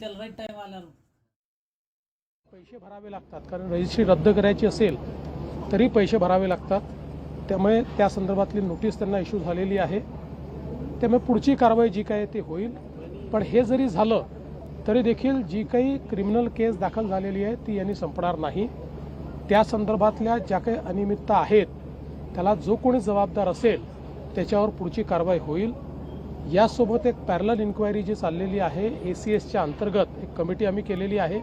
त्याला right time आल्यावर पैसे भरावे लागतात कारण रजिस्ट्री रद्द करायची असेल तरी पैसे भरावे लागतात. त्यामुळे त्या संदर्भातली नोटीस त्यांना इश्यू झालेली आहे. त्यामुळे पुढची कारवाई जी काय आहे ती होईल. पण हे जरी झालं तरी देखील जी काही क्रिमिनल केस दाखल झालेली आहे ती यांनी संपणार नाही. त्या संदर्भातल्या ज्या काही अनियमितता आहेत त्याला जो कोणी जबाबदार असेल त्याच्यावर पुढची कारवाई होईल. यासोबत एक पॅरल इन्क्वायरी जी चाललेली आहे ए सी एसच्या अंतर्गत एक कमिटी आम्ही केलेली आहे.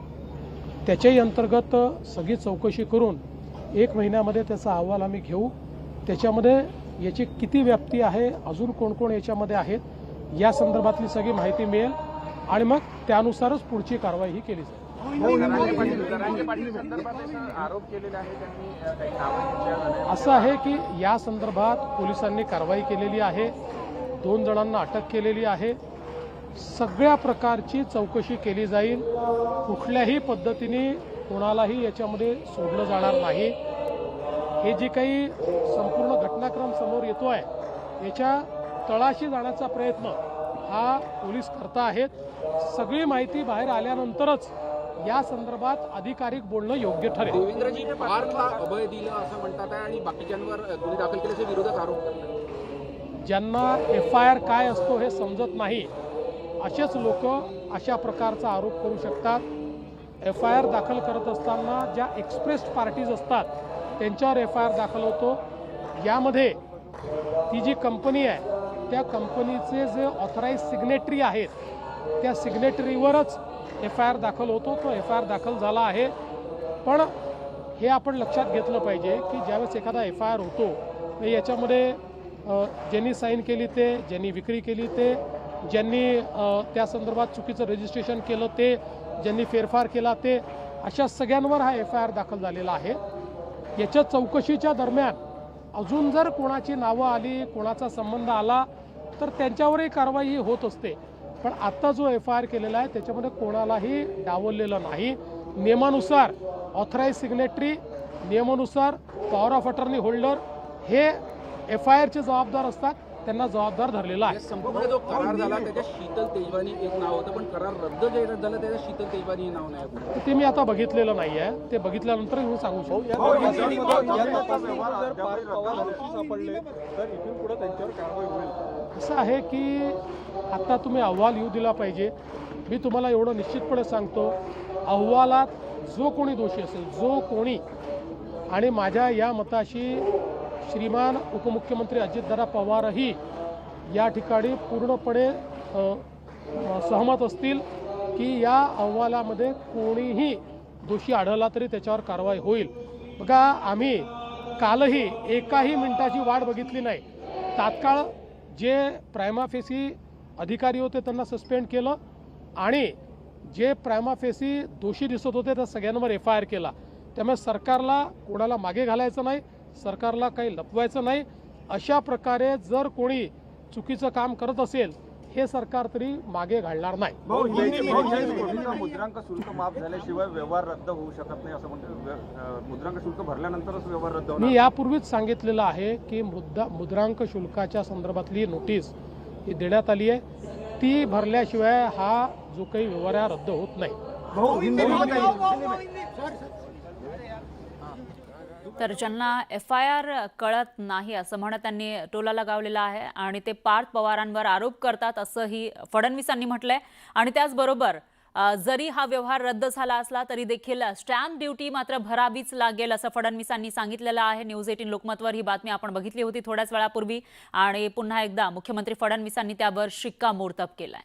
त्याच्याही अंतर्गत सगळी चौकशी करून एक महिन्यामध्ये त्याचा अहवाल आम्ही घेऊ. त्याच्यामध्ये याची किती व्याप्ती आहे अजून कोण कोण याच्यामध्ये आहेत या संदर्भातली सगळी माहिती मिळेल. आणि मग त्यानुसारच पुढची कारवाई ही केली जाईल अ, काही नावांच्या असं आहे की या संदर्भात पोलिसांनी कारवाई केलेली आहे. दोन जणांना अटक केलेली आहे. सगळ्या प्रकारची चौकशी केली जाईल. कुठल्याही पद्धतीने कोणालाही याच्यामध्ये सोडलं जाणार नाही. हे जी काही संपूर्ण घटनाक्रम समोर येतो आहे याच्या तळाशी जाण्याचा प्रयत्न हा पोलीस करता आहेत. सगळी माहिती बाहेर आल्यानंतरच या संदर्भात अधिकारिक बोलणं योग्य ठरेल. देवेंद्रजी अभय दिलं असं म्हणतात आणि बाकीच्यांवर गुन्हे दाखल केल्याचे विरोधक आरोप करतात. ज्यांना एफ आय आर काय असतो हे समजत नाही असेच लोक अशा प्रकारचा आरोप करू शकतात. एफ आय आर दाखल करत असताना ज्या एक्सप्रेस्ड पार्टीज असतात त्यांच्यावर एफ आय आर दाखल होतो. यामध्ये ती जी कंपनी आहे त्या कंपनीचे जे ऑथराईज सिग्नेटरी आहेत त्या सिग्नेटरीवरच एफ आय आर दाखल होतो. तो एफ आय आर दाखल झाला आहे. पण हे आपण लक्षात घेतलं पाहिजे की ज्यावेळेस एखादा एफ आय आर होतो याच्यामध्ये ज्यांनी साईन केली ते ज्यांनी विक्री केली ते ज्यांनी त्या संदर्भात चुकीचं रजिस्ट्रेशन केलं ते ज्यांनी फेरफार केला ते अशा सगळ्यांवर हा एफ आय आर दाखल झालेला आहे. याच्या चौकशीच्या दरम्यान अजून जर कोणाची नावं आली कोणाचा संबंध आला तर त्यांच्यावरही कारवाई होत असते. पण आत्ता जो एफ आय आर केलेला आहे त्याच्यामध्ये कोणालाही डावललेलं नाही. नियमानुसार ऑथराईज सिग्नेटरी नियमानुसार पॉवर ऑफ अटर्नी होल्डर हे एफ आय आरचे जबाबदार असतात त्यांना जबाबदार धरलेला आहे. संपूर्ण जो करार झाला त्याच्यात शीतल तेजवानी एक नाव होतं पण करार रद्द जे झालं त्याच्यात शीतल तेजवानी हे नाव नाही. ते मी आता बघितलेलं नाही आहे ते बघितल्यानंतर मी सांगू शकतो. असं आहे की आता तुम्ही अहवाल येऊ दिला पाहिजे. मी तुम्हाला एवढं निश्चितपणे सांगतो अहवालात जो कोणी दोषी असेल जो कोणी आणि माझ्या या मताशी श्रीमान उपमुख्यमंत्री अजितदादा पवारही या ठिकाणी पूर्णपणे सहमत असतील की या अहवालामध्ये कोणीही दोषी आढळला तरी त्याच्यावर कारवाई होईल. बघा आम्ही कालही एकाही मिनिटाची वाट बघितली नाही. तात्काळ जे प्रायमाफेसी अधिकारी होते त्यांना सस्पेंड केलं आणि जे प्रायमाफेसी दोषी दिसत होते त्या सगळ्यांवर एफ आय आर केला. त्यामुळे सरकारला कोणाला मागे घालायचं नाही. सरकारला काही लपवायचं नाही. अशा प्रकारे जर कोणी चुकीचं काम करत असेल हे सरकार तरी मागे घालणार नाही. मुद्रांक शुल्क माफ झाल्याशिवाय व्यवहार रद्द होऊ शकत नाही असं म्हणते मुद्रांक शुल्क भरल्यानंतरच व्यवहार रद्द होणार. मी यापूर्वीच सांगितलेलं आहे की मुद्दा मुद्रांक शुल्काच्या संदर्भातली नोटीस ही देण्यात आली आहे. ती भरल्याशिवाय हा जो काही व्यवहार रद्द होत नाही. तर ज्यांना एफ आय आर कळत नाही असं म्हणत त्यांनी टोला लगावलेला आहे आणि ते पार्थ पवारांवर आरोप करतात असंही फडणवीसांनी म्हटलंय. आणि त्याचबरोबर जरी हा व्यवहार रद्द झाला असला तरी देखील स्टॅम्प ड्युटी मात्र भरावीच लागेल असं फडणवीसांनी सांगितलेलं आहे. न्यूज एटीन लोकमतवर ही बातमी आपण बघितली होती थोड्याच वेळापूर्वी आणि पुन्हा एकदा मुख्यमंत्री फडणवीसांनी त्यावर शिक्कामोर्तब केलाय.